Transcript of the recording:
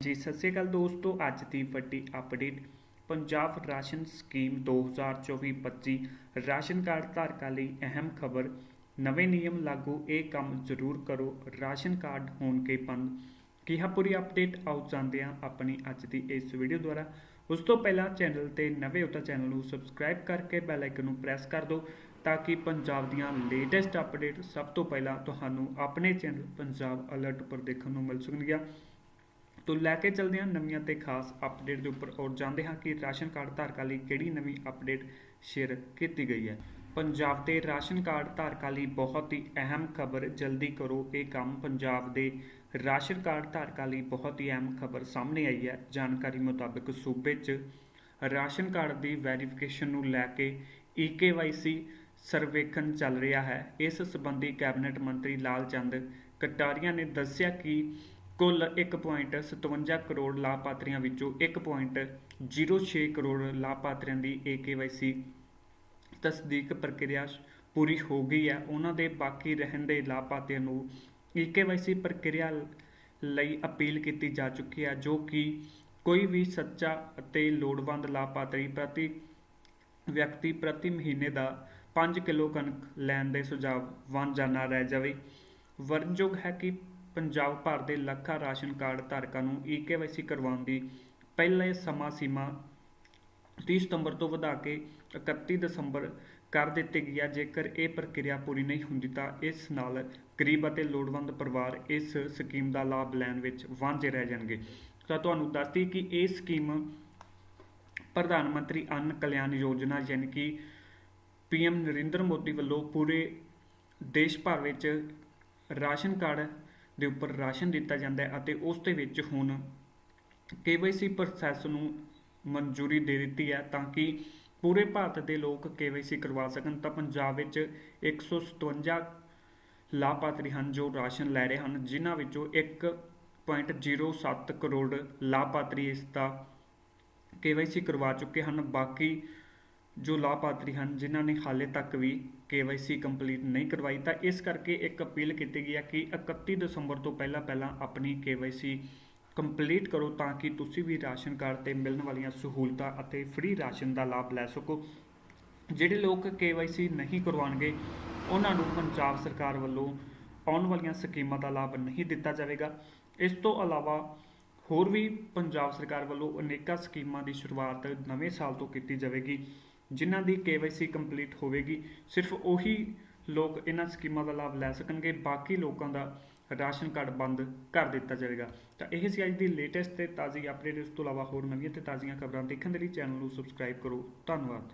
ਜੀ, ਸਤਿ ਸ਼੍ਰੀ ਅਕਾਲ ਦੋਸਤੋ। ਅੱਜ ਦੀ ਵੱਡੀ update Punjab ration scheme 2024-25 ration card ਧਾਰਕਾਂ ਲਈ ਅਹਿਮ ਖਬਰ। ਨਵੇਂ ਨਿਯਮ ਲਾਗੂ, ਇਹ ਕੰਮ ਜ਼ਰੂਰ ਕਰੋ। ਰਾਸ਼ਨ ਕਾਰਡ ਹੋਣਗੇ ਬੰਦ। ਕੀ ਹੈ ਪੂਰੀ ਅਪਡੇਟ ਆਓ ਜਾਂਦੇ ਹਾਂ ਆਪਣੀ ਅੱਜ ਦੀ ਇਸ ਵੀਡੀਓ ਦੁਆਰਾ। ਉਸ ਤੋਂ ਪਹਿਲਾਂ ਚੈਨਲ ਤੇ ਨਵੇਂ ਹੋ ਤਾਂ ਚੈਨਲ ਨੂੰ ਸਬਸਕ੍ਰਾਈਬ ਕਰਕੇ ਬੈਲ ਆਈਕਨ ਨੂੰ ਪ੍ਰੈਸ ਕਰ ਦਿਓ ਤਾਂ ਕਿ ਪੰਜਾਬ ਦੀਆਂ ਲੇਟੈਸਟ ਅਪਡੇਟ ਸਭ ਤੋਂ ਪਹਿਲਾਂ ਤੁਹਾਨੂੰ ਆਪਣੇ ਚੈਨਲ ਪੰਜਾਬ ਅਲਰਟ ਉੱਪਰ ਦੇਖਣ ਨੂੰ ਮਿਲ ਸਕਣਗੀਆਂ। ਤੋਂ ਲੈ ਕੇ ਚੱਲਦੇ ਹਾਂ ਨਵੀਆਂ ਤੇ ਖਾਸ ਅਪਡੇਟ ਦੇ ਉੱਪਰ ਔਰ ਜਾਣਦੇ ਹਾਂ ਕਿ ਰਾਸ਼ਨ ਕਾਰਡ ਧਾਰਕਾਂ ਲਈ ਕਿਹੜੀ ਨਵੀਂ ਅਪਡੇਟ ਸ਼ੇਅਰ ਕੀਤੀ ਗਈ ਹੈ। ਪੰਜਾਬ ਦੇ ਰਾਸ਼ਨ ਕਾਰਡ ਧਾਰਕਾਂ ਲਈ ਬਹੁਤ ਹੀ ਅਹਿਮ ਖਬਰ, ਜਲਦੀ ਕਰੋ ਇਹ ਕੰਮ। ਪੰਜਾਬ ਦੇ ਰਾਸ਼ਨ ਕਾਰਡ ਧਾਰਕਾਂ ਲਈ ਬਹੁਤ ਹੀ ਅਹਿਮ ਖਬਰ ਸਾਹਮਣੇ ਆਈ ਹੈ। ਜਾਣਕਾਰੀ ਮੁਤਾਬਕ ਸੂਬੇ 'ਚ ਰਾਸ਼ਨ ਕਾਰਡ ਦੀ ਵੈਰੀਫਿਕੇਸ਼ਨ ਨੂੰ ਲੈ ਕੇ ਈਕੇਵਾਈਸੀ ਸਰਵੇਖਣ ਚੱਲ ਰਿਹਾ ਹੈ। ਇਸ ਸੰਬੰਧੀ ਕੈਬਨਿਟ ਮੰਤਰੀ ਲਾਲ ਚੰਦ ਕਟਾਰੀਆ ਨੇ ਦੱਸਿਆ ਕਿ ਕੁੱਲ 1.57 ਕਰੋੜ ਲਾਭਪਾਤਰੀਆਂ ਵਿੱਚੋਂ 1.06 ਕਰੋੜ ਲਾਭਪਾਤਰੀਆਂ ਦੀ ਏਕੇਵਾਈਸੀ ਤਸਦੀਕ ਪ੍ਰਕਿਰਿਆ ਪੂਰੀ ਹੋ ਗਈ ਹੈ। ਉਹਨਾਂ ਦੇ ਬਾਕੀ ਰਹਿਣ ਦੇ ਲਾਭਪਾਤਰੀਆਂ ਨੂੰ ਈਕੇਵਾਈਸੀ ਪ੍ਰਕਿਰਿਆ ਲਈ ਅਪੀਲ ਕੀਤੀ ਜਾ ਚੁੱਕੀ ਹੈ, ਜੋ ਕਿ ਕੋਈ ਵੀ ਸੱਚਾ ਅਤੇ ਲੋੜਵੰਦ ਲਾਭਪਾਤਰੀ ਪ੍ਰਤੀ ਵਿਅਕਤੀ ਪ੍ਰਤੀ ਮਹੀਨੇ ਦਾ 5 ਕਿਲੋ ਕਣਕ ਲੈਣ ਦੇ ਸੁਝਾਅ ਵਾਂਝਾਨਾ ਰਹਿ ਜਾਵੇ। ਵਰਨਯੋਗ ਹੈ ਕਿ ਪੰਜਾਬ ਭਰ ਦੇ ਲੱਖਾਂ ਰਾਸ਼ਨ ਕਾਰਡ ਧਾਰਕਾਂ ਨੂੰ ਈਕੇਵਾਈਸੀ ਕਰਵਾਉਣ ਦੀ ਪਹਿਲੇ ਸਮਾਂ ਸੀਮਾ 30 ਸਤੰਬਰ ਤੋਂ ਵਧਾ ਕੇ 31 ਦਸੰਬਰ ਕਰ ਦਿੱਤੀ ਗਈ ਹੈ ਜੇਕਰ ਇਹ ਪ੍ਰਕਿਰਿਆ ਪੂਰੀ ਨਹੀਂ ਹੁੰਦੀ ਤਾਂ ਇਸ ਨਾਲ ਗਰੀਬ ਅਤੇ ਲੋੜਵੰਦ ਪਰਿਵਾਰ ਇਸ ਸਕੀਮ ਦਾ ਲਾਭ ਲੈਣ ਵਿੱਚ ਵਾਂਝੇ ਰਹਿ ਜਾਣਗੇ। ਤਾਂ ਤੁਹਾਨੂੰ ਦੱਸਦੀ ਕਿ ਇਹ ਸਕੀਮ ਪ੍ਰਧਾਨ ਮੰਤਰੀ ਅੰਨ ਕਲਿਆਣ ਯੋਜਨਾ ਯਾਨੀ ਕਿ ਪੀਐਮ ਨਰਿੰਦਰ ਮੋਦੀ ਵੱਲੋਂ ਪੂਰੇ ਦੇਸ਼ ਭਰ ਵਿੱਚ ਰਾਸ਼ਨ ਕਾਰਡ ਦੇ ਉੱਪਰ ਰਾਸ਼ਨ ਦਿੱਤਾ ਜਾਂਦਾ ਹੈ ਅਤੇ ਉਸ ਦੇ ਵਿੱਚ ਹੁਣ ਕੇਵਾਈਸੀ ਪ੍ਰੋਸੈਸ ਨੂੰ ਮਨਜ਼ੂਰੀ ਦੇ ਦਿੱਤੀ ਹੈ ਤਾਂ ਕਿ ਪੂਰੇ ਭਾਰਤ ਦੇ ਲੋਕ ਕੇਵਾਈਸੀ ਕਰਵਾ ਸਕਣ। ਤਾਂ ਪੰਜਾਬ ਵਿੱਚ 157 ਲਾਭਪਾਤਰੀ ਹਨ ਜੋ ਰਾਸ਼ਨ ਲੈ ਰਹੇ ਹਨ, ਜਿਨ੍ਹਾਂ ਵਿੱਚੋਂ 1.07 ਕਰੋੜ ਲਾਭਪਾਤਰੀ ਇਸ ਦਾ ਕੇਵਾਈਸੀ ਕਰਵਾ ਚੁੱਕੇ ਹਨ। ਬਾਕੀ ਜੋ ਲਾਭਪਾਤਰੀ ਹਨ, ਜਿਨ੍ਹਾਂ ਨੇ ਹਾਲੇ ਤੱਕ ਵੀ ਕੇਵਾਈਸੀ ਕੰਪਲੀਟ ਨਹੀਂ ਕਰਵਾਈ, ਤਾਂ ਇਸ ਕਰਕੇ ਇੱਕ ਅਪੀਲ ਕੀਤੀ ਗਈ ਹੈ ਕਿ 31 ਦਸੰਬਰ ਤੋਂ ਪਹਿਲਾਂ ਪਹਿਲਾਂ ਆਪਣੀ ਕੇਵਾਈਸੀ ਕੰਪਲੀਟ ਕਰੋ ਤਾਂ ਕਿ ਤੁਸੀਂ ਵੀ ਰਾਸ਼ਨ ਕਾਰਡ ਤੇ ਮਿਲਣ ਵਾਲੀਆਂ ਸਹੂਲਤਾਂ ਅਤੇ ਫ੍ਰੀ ਰਾਸ਼ਨ ਦਾ ਲਾਭ ਲੈ ਸਕੋ। ਜਿਹੜੇ ਲੋਕ ਕੇਵਾਈਸੀ ਨਹੀਂ ਕਰਵਾਉਣਗੇ, ਉਹਨਾਂ ਨੂੰ ਪੰਜਾਬ ਸਰਕਾਰ ਵੱਲੋਂ ਆਉਣ ਵਾਲੀਆਂ ਸਕੀਮਾਂ ਦਾ ਲਾਭ ਨਹੀਂ ਦਿੱਤਾ ਜਾਵੇਗਾ। ਇਸ ਤੋਂ ਇਲਾਵਾ ਹੋਰ ਵੀ ਪੰਜਾਬ ਸਰਕਾਰ ਵੱਲੋਂ ਅਨੇਕਾਂ ਸਕੀਮਾਂ ਦੀ ਸ਼ੁਰੂਆਤ ਨਵੇਂ ਸਾਲ ਤੋਂ ਕੀਤੀ ਜਾਵੇਗੀ। ਜਿਨ੍ਹਾਂ ਦੀ ਕੇਵਾਈਸੀ ਕੰਪਲੀਟ ਹੋਵੇਗੀ, ਸਿਰਫ ਉਹੀ ਲੋਕ ਇਹਨਾਂ ਸਕੀਮਾਂ ਦਾ ਲਾਭ ਲੈ ਸਕਣਗੇ, ਬਾਕੀ ਲੋਕਾਂ ਦਾ ਰਾਸ਼ਨ ਕਾਰਡ ਬੰਦ ਕਰ ਦਿੱਤਾ ਜਾਵੇਗਾ ਤਾਂ ਇਹ ਸੀ ਅੱਜ ਦੀ ਲੇਟੈਸਟ ਤੇ ਤਾਜ਼ੀ ਅਪਡੇਟ ਇਸ ਤੋਂ ਇਲਾਵਾ ਹੋਰ ਨਵੀਆਂ ਤੇ ਤਾਜ਼ੀਆਂ ਖਬਰਾਂ ਦੇਖਣ ਦੇ ਲਈ ਚੈਨਲ ਨੂੰ ਸਬਸਕ੍ਰਾਈਬ ਕਰੋ। ਧੰਨਵਾਦ।